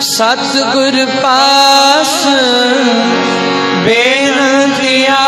ਸਤਿਗੁਰ ਪਾਸ ਬੇਅੰਤਿਆ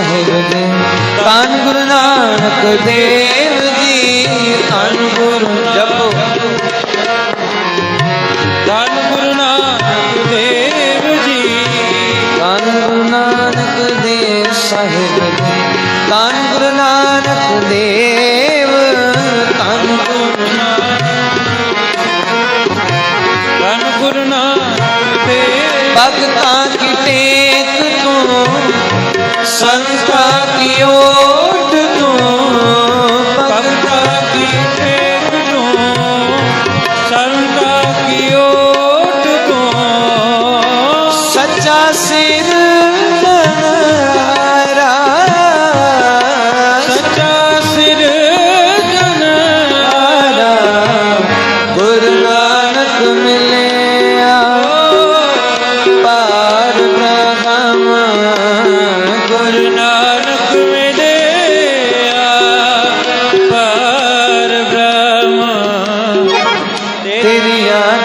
ਸਾਹਿਬ ਦੇ ਧੰਨ ਗੁਰੂ ਨਾਨਕ ਦੇਵ ਜੀ ਧੰਨ ਗੁਰੂ ਜਪੋ। ਧੰਨ ਗੁਰੂ ਨਾਨਕ ਦੇਵ ਜੀ ਧੰਨ ਗੁਰੂ ਨਾਨਕ ਦੇਵ ਸਾਹਿਬ ਦੇ ਧੰਨ ਗੁਰੂ ਨਾਨਕ ਦੇਵ ਧੰਨ ਗੁਰੂ ਧੰਨ ਗੁਰੂ ਨਾਨਕ ਦੇਵ। ਭਗਤਾਂ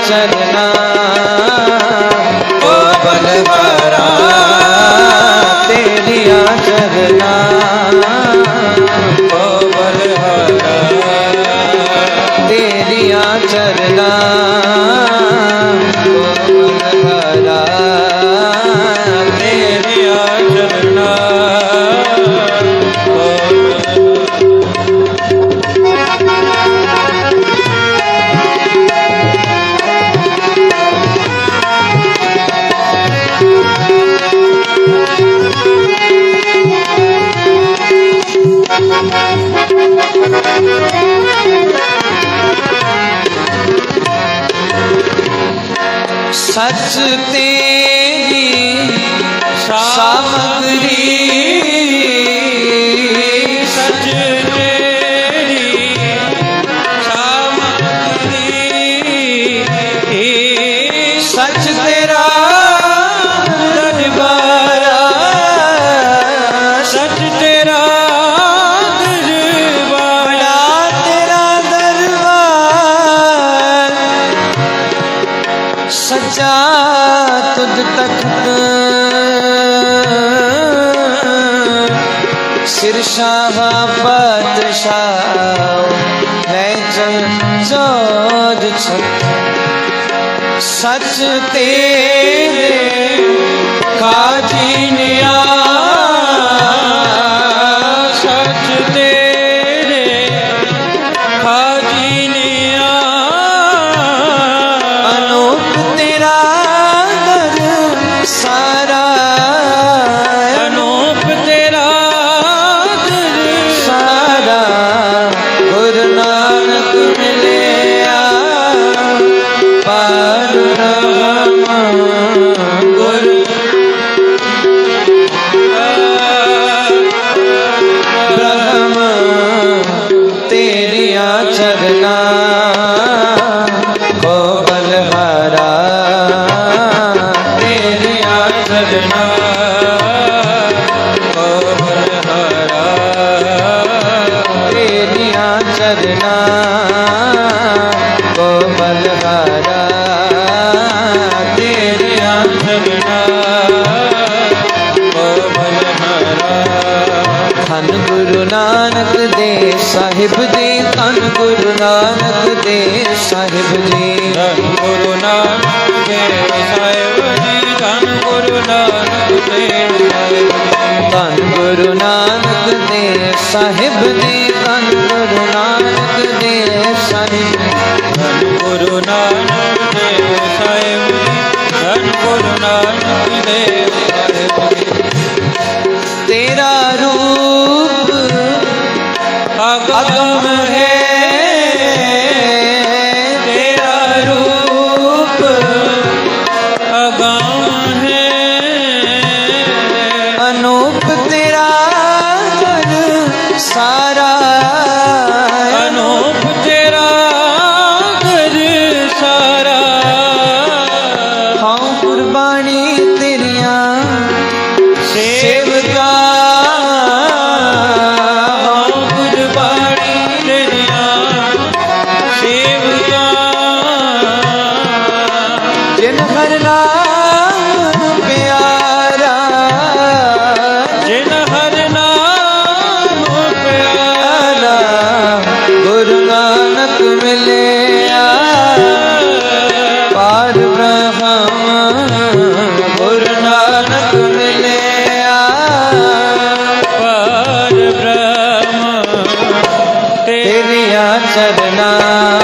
ਚਰਨਾ ਓ ਬਲਵਾਰਾ ਤੇਰੀਆਂ ਚਰਨਾ ਸੱਚ ਤੇ ਰਾਜ ਸੱਚ ਸੱਚ ਤੇਰੇ ਕਾਜੀ ਨਿਆ ਸਾਹਿਬ ਜੀ ਧੰਨ ਗੁਰੂ ਨਾਨਕ ਦੇਵ ਸਾਹਿਬ ਜੀ। ਧੰਨ ਗੁਰੂ ਨਾਨਕ ਦੇਵ ਸਾਹਿਬ ਜੀ ਧੰਨ ਗੁਰੂ ਨਾਨਕ ਦੇਵ ਸਾਹਿਬ ਧੰਨ ਗੁਰੂ ਨਾਨਕ ਦੇਵ ਸਾਹਿਬ ਜੀ ਧੰਨ ਗੁਰੂ ਨਾਨਕ ਦੇਵ ਸਾਹਿਬ ਧੰਨ ਗੁਰੂ ਨਾਨਕ ਦੇਵ ਸਾਹਿਬ ਜੀ ਧੰਨ ਗੁਰੂ ਨਾਨਕ ਦੇ चरना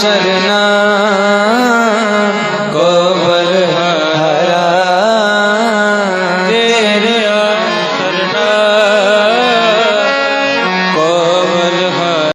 José